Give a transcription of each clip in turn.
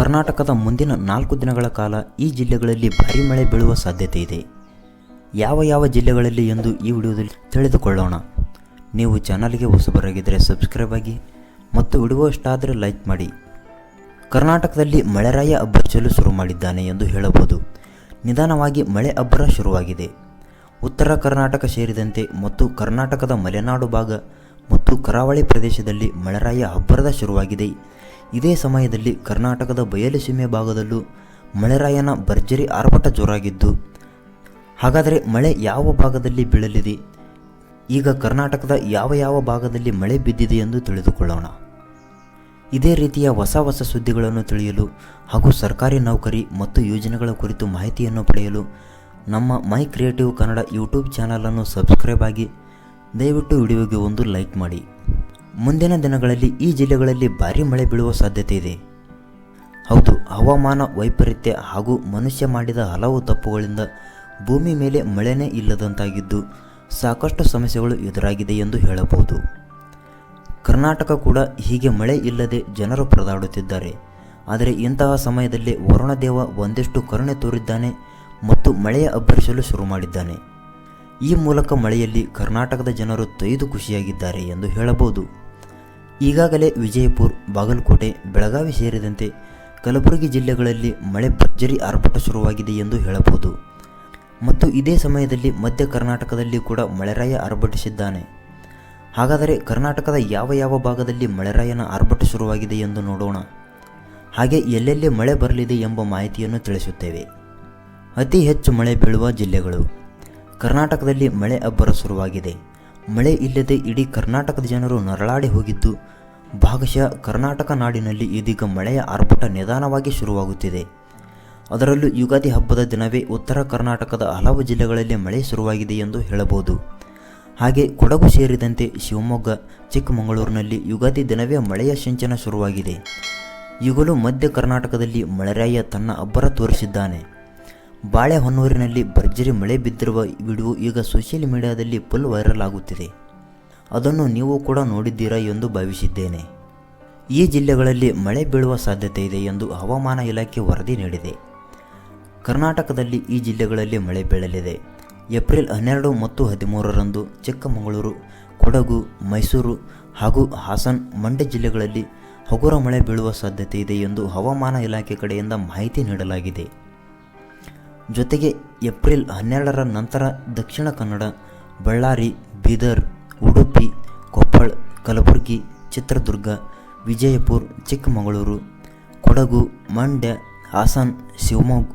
ಕರ್ನಾಟಕದ ಮುಂದಿನ ನಾಲ್ಕು ದಿನಗಳ ಕಾಲ ಈ ಜಿಲ್ಲೆಗಳಲ್ಲಿ ಭಾರೀ ಮಳೆ ಬೀಳುವ ಸಾಧ್ಯತೆ ಇದೆ. ಯಾವ ಯಾವ ಜಿಲ್ಲೆಗಳಲ್ಲಿ ಎಂದು ಈ ವಿಡಿಯೋದಲ್ಲಿ ತಿಳಿದುಕೊಳ್ಳೋಣ. ನೀವು ಚಾನಲ್ಗೆ ಹೊಸಬರಾಗಿದ್ದರೆ ಸಬ್ಸ್ಕ್ರೈಬ್ ಆಗಿ ಮತ್ತು ವಿಡಿಯೋ ಇಷ್ಟ ಲೈಕ್ ಮಾಡಿ. ಕರ್ನಾಟಕದಲ್ಲಿ ಮಳೆರಾಯ ಅಬ್ಬರಿಸಲು ಶುರು ಮಾಡಿದ್ದಾನೆ ಎಂದು ಹೇಳಬಹುದು. ನಿಧಾನವಾಗಿ ಮಳೆ ಅಬ್ಬರ ಶುರುವಾಗಿದೆ. ಉತ್ತರ ಕರ್ನಾಟಕ ಸೇರಿದಂತೆ ಮತ್ತು ಕರ್ನಾಟಕದ ಮಲೆನಾಡು ಭಾಗ ಮತ್ತು ಕರಾವಳಿ ಪ್ರದೇಶದಲ್ಲಿ ಮಳೆರಾಯ ಅಬ್ಬರದ ಶುರುವಾಗಿದೆ. ಇದೇ ಸಮಯದಲ್ಲಿ ಕರ್ನಾಟಕದ ಬಯಲುಸೀಮೆ ಭಾಗದಲ್ಲೂ ಮಳೆರಾಯನ ಭರ್ಜರಿ ಆರ್ಭಟ ಜೋರಾಗಿದ್ದು, ಹಾಗಾದರೆ ಮಳೆ ಯಾವ ಭಾಗದಲ್ಲಿ ಬೀಳಲಿದೆ? ಈಗ ಕರ್ನಾಟಕದ ಯಾವ ಯಾವ ಭಾಗದಲ್ಲಿ ಮಳೆ ಬಿದ್ದಿದೆ ಎಂದು ತಿಳಿದುಕೊಳ್ಳೋಣ. ಇದೇ ರೀತಿಯ ಹೊಸ ಹೊಸ ಸುದ್ದಿಗಳನ್ನು ತಿಳಿಯಲು ಹಾಗೂ ಸರ್ಕಾರಿ ನೌಕರಿ ಮತ್ತು ಯೋಜನೆಗಳ ಕುರಿತು ಮಾಹಿತಿಯನ್ನು ಪಡೆಯಲು ನಮ್ಮ ಮೈ ಕ್ರಿಯೇಟಿವ್ ಕನ್ನಡ ಯೂಟ್ಯೂಬ್ ಚಾನಲನ್ನು ಸಬ್ಸ್ಕ್ರೈಬ್ ಆಗಿ ದಯವಿಟ್ಟು ವಿಡಿಯೋಗೆ ಒಂದು ಲೈಕ್ ಮಾಡಿ. ಮುಂದಿನ ದಿನಗಳಲ್ಲಿ ಈ ಜಿಲ್ಲೆಗಳಲ್ಲಿ ಭಾರೀ ಮಳೆ ಬೀಳುವ ಸಾಧ್ಯತೆ ಇದೆ. ಹೌದು, ಹವಾಮಾನ ವೈಪರೀತ್ಯ ಹಾಗೂ ಮನುಷ್ಯ ಮಾಡಿದ ಹಲವು ತಪ್ಪುಗಳಿಂದ ಭೂಮಿ ಮೇಲೆ ಮಳೆನೇ ಇಲ್ಲದಂತಾಗಿದ್ದು ಸಾಕಷ್ಟು ಸಮಸ್ಯೆಗಳು ಎದುರಾಗಿದೆ ಎಂದು ಹೇಳಬಹುದು. ಕರ್ನಾಟಕ ಕೂಡ ಹೀಗೆ ಮಳೆ ಇಲ್ಲದೆ ಜನರು ಪರದಾಡುತ್ತಿದ್ದಾರೆ. ಆದರೆ ಇಂತಹ ಸಮಯದಲ್ಲಿ ವರುಣದೇವ ಒಂದಿಷ್ಟು ಕರುಣೆ ತೋರಿದ್ದಾನೆ ಮತ್ತು ಮಳೆಯ ಅಬ್ಬರಿಸಲು ಶುರು ಮಾಡಿದ್ದಾನೆ. ಈ ಮೂಲಕ ಮಳೆಯಲ್ಲಿ ಕರ್ನಾಟಕದ ಜನರು ತೊಯ್ದು ಖುಷಿಯಾಗಿದ್ದಾರೆ ಎಂದು ಹೇಳಬಹುದು. ಈಗಾಗಲೇ ವಿಜಯಪುರ, ಬಾಗಲಕೋಟೆ, ಬೆಳಗಾವಿ ಸೇರಿದಂತೆ ಕಲಬುರಗಿ ಜಿಲ್ಲೆಗಳಲ್ಲಿ ಮಳೆ ಭರ್ಜರಿ ಆರ್ಭಟ ಶುರುವಾಗಿದೆ ಎಂದು ಹೇಳಬಹುದು. ಮತ್ತು ಇದೇ ಸಮಯದಲ್ಲಿ ಮಧ್ಯ ಕರ್ನಾಟಕದಲ್ಲಿ ಕೂಡ ಮಳೆರಾಯ ಆರ್ಭಟಿಸಿದ್ದಾನೆ. ಹಾಗಾದರೆ ಕರ್ನಾಟಕದ ಯಾವ ಯಾವ ಭಾಗದಲ್ಲಿ ಮಳೆರಾಯನ ಆರ್ಭಟ ಶುರುವಾಗಿದೆ ಎಂದು ನೋಡೋಣ. ಹಾಗೆ ಎಲ್ಲೆಲ್ಲಿ ಮಳೆ ಬರಲಿದೆ ಎಂಬ ಮಾಹಿತಿಯನ್ನು ತಿಳಿಸುತ್ತೇವೆ. ಅತಿ ಹೆಚ್ಚು ಮಳೆ ಬೀಳುವ ಜಿಲ್ಲೆಗಳು ಕರ್ನಾಟಕದಲ್ಲಿ ಮಳೆ ಅಬ್ಬರ ಶುರುವಾಗಿದೆ. ಮಳೆ ಇಲ್ಲದೆ ಇಡೀ ಕರ್ನಾಟಕದ ಜನರು ನರಳಾಡಿ ಹೋಗಿದ್ದು, ಭಾಗಶಃ ಕರ್ನಾಟಕ ನಾಡಿನಲ್ಲಿ ಇದೀಗ ಮಳೆಯ ಆರ್ಭಟ ನಿಧಾನವಾಗಿ ಶುರುವಾಗುತ್ತಿದೆ. ಅದರಲ್ಲೂ ಯುಗಾದಿ ಹಬ್ಬದ ದಿನವೇ ಉತ್ತರ ಕರ್ನಾಟಕದ ಹಲವು ಜಿಲ್ಲೆಗಳಲ್ಲಿ ಮಳೆ ಶುರುವಾಗಿದೆ ಎಂದು ಹೇಳಬಹುದು. ಹಾಗೆ ಕೊಡಗು ಸೇರಿದಂತೆ ಶಿವಮೊಗ್ಗ, ಚಿಕ್ಕಮಗಳೂರಿನಲ್ಲಿ ಯುಗಾದಿ ದಿನವೇ ಮಳೆಯ ಸಿಂಚನ ಶುರುವಾಗಿದೆ. ಈಗಲೂ ಮಧ್ಯ ಕರ್ನಾಟಕದಲ್ಲಿ ಮಳೆರಾಯ ತನ್ನ ಅಬ್ಬರ ತೋರಿಸಿದ್ದಾನೆ. ಬಾಳೆಹೊನ್ನೂರಿನಲ್ಲಿ ಭರ್ಜರಿ ಮಳೆ ಬಿದ್ದಿರುವ ವಿಡಿಯೋ ಈಗ ಸೋಷಿಯಲ್ ಮೀಡಿಯಾದಲ್ಲಿ ಫುಲ್ ವೈರಲ್ ಆಗುತ್ತಿದೆ. ಅದನ್ನು ನೀವು ಕೂಡ ನೋಡಿದ್ದೀರಾ ಎಂದು ಭಾವಿಸಿದ್ದೇನೆ. ಈ ಜಿಲ್ಲೆಗಳಲ್ಲಿ ಮಳೆ ಬೀಳುವ ಸಾಧ್ಯತೆ ಇದೆ ಎಂದು ಹವಾಮಾನ ಇಲಾಖೆ ವರದಿ ನೀಡಿದೆ. ಕರ್ನಾಟಕದಲ್ಲಿ ಈ ಜಿಲ್ಲೆಗಳಲ್ಲಿ ಮಳೆ ಬೀಳಲಿದೆ. ಏಪ್ರಿಲ್ ಹನ್ನೆರಡು ಮತ್ತು ಹದಿಮೂರರಂದು ಚಿಕ್ಕಮಗಳೂರು, ಕೊಡಗು, ಮೈಸೂರು ಹಾಗೂ ಹಾಸನ್ ಮಂಡ್ಯ ಜಿಲ್ಲೆಗಳಲ್ಲಿ ಹಗುರ ಮಳೆ ಬೀಳುವ ಸಾಧ್ಯತೆ ಇದೆ ಎಂದು ಹವಾಮಾನ ಇಲಾಖೆ ಕಡೆಯಿಂದ ಮಾಹಿತಿ ನೀಡಲಾಗಿದೆ. ಜೊತೆಗೆ ಏಪ್ರಿಲ್ ಹನ್ನೆರಡರ ನಂತರ ದಕ್ಷಿಣ ಕನ್ನಡ, ಬಳ್ಳಾರಿ, ಬೀದರ್, ಉಡುಪಿ, ಕೊಪ್ಪಳ, ಕಲಬುರಗಿ, ಚಿತ್ರದುರ್ಗ, ವಿಜಯಪುರ, ಚಿಕ್ಕಮಗಳೂರು, ಕೊಡಗು, ಮಂಡ್ಯ, ಹಾಸನ್, ಶಿವಮೊಗ್ಗ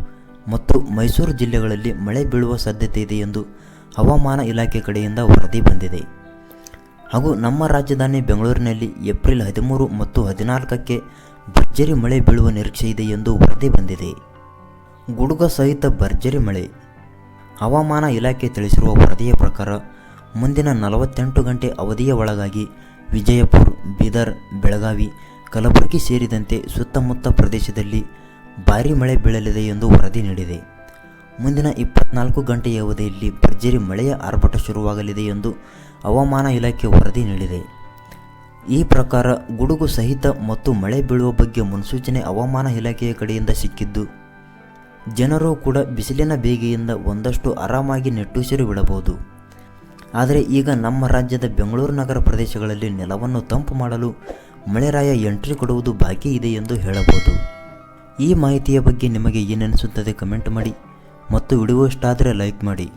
ಮತ್ತು ಮೈಸೂರು ಜಿಲ್ಲೆಗಳಲ್ಲಿ ಮಳೆ ಬೀಳುವ ಸಾಧ್ಯತೆ ಇದೆ ಎಂದು ಹವಾಮಾನ ಇಲಾಖೆ ಕಡೆಯಿಂದ ವರದಿ ಬಂದಿದೆ. ಹಾಗೂ ನಮ್ಮ ರಾಜಧಾನಿ ಬೆಂಗಳೂರಿನಲ್ಲಿ ಏಪ್ರಿಲ್ ಹದಿಮೂರು ಮತ್ತು ಹದಿನಾಲ್ಕಕ್ಕೆ ಭರ್ಜರಿ ಮಳೆ ಬೀಳುವ ನಿರೀಕ್ಷೆ ಇದೆ ಎಂದು ವರದಿ ಬಂದಿದೆ. ಗುಡುಗ ಸಹಿತ ಭರ್ಜರಿ ಮಳೆ. ಹವಾಮಾನ ಇಲಾಖೆ ತಿಳಿಸಿರುವ ವರದಿಯ ಪ್ರಕಾರ, ಮುಂದಿನ ನಲವತ್ತೆಂಟು ಗಂಟೆ ಅವಧಿಯ ಒಳಗಾಗಿ ವಿಜಯಪುರ, ಬೀದರ್, ಬೆಳಗಾವಿ, ಕಲಬುರಗಿ ಸೇರಿದಂತೆ ಸುತ್ತಮುತ್ತ ಪ್ರದೇಶದಲ್ಲಿ ಭಾರೀ ಮಳೆ ಬೀಳಲಿದೆ ಎಂದು ವರದಿ ನೀಡಿದೆ. ಮುಂದಿನ ಇಪ್ಪತ್ನಾಲ್ಕು ಗಂಟೆಯ ಅವಧಿಯಲ್ಲಿ ಭರ್ಜರಿ ಮಳೆಯ ಆರ್ಭಟ ಶುರುವಾಗಲಿದೆ ಎಂದು ಹವಾಮಾನ ಇಲಾಖೆ ವರದಿ ನೀಡಿದೆ. ಈ ಪ್ರಕಾರ, ಗುಡುಗು ಸಹಿತ ಮತ್ತು ಮಳೆ ಬೀಳುವ ಬಗ್ಗೆ ಮುನ್ಸೂಚನೆ ಹವಾಮಾನ ಇಲಾಖೆಯ ಕಡೆಯಿಂದ ಸಿಕ್ಕಿದ್ದು ಜನರು ಕೂಡ ಬಿಸಿಲಿನ ಬೇಗೆಯಿಂದ ಒಂದಷ್ಟು ಆರಾಮಾಗಿ ನೆಟ್ಟುಸಿರು ಬಿಡಬಹುದು. ಆದರೆ ಈಗ ನಮ್ಮ ರಾಜ್ಯದ ಬೆಂಗಳೂರು ನಗರ ಪ್ರದೇಶಗಳಲ್ಲಿ ನೆಲವನ್ನು ತಂಪು ಮಾಡಲು ಮಳೆರಾಯ ಎಂಟ್ರಿ ಕೊಡುವುದು ಬಾಕಿ ಇದೆ ಎಂದು ಹೇಳಬಹುದು. ಈ ಮಾಹಿತಿಯ ಬಗ್ಗೆ ನಿಮಗೆ ಏನೆನಿಸುತ್ತದೆ ಕಮೆಂಟ್ ಮಾಡಿ ಮತ್ತು ವಿಡಿಯೋ ಇಷ್ಟ ಆದರೆ ಲೈಕ್ ಮಾಡಿ.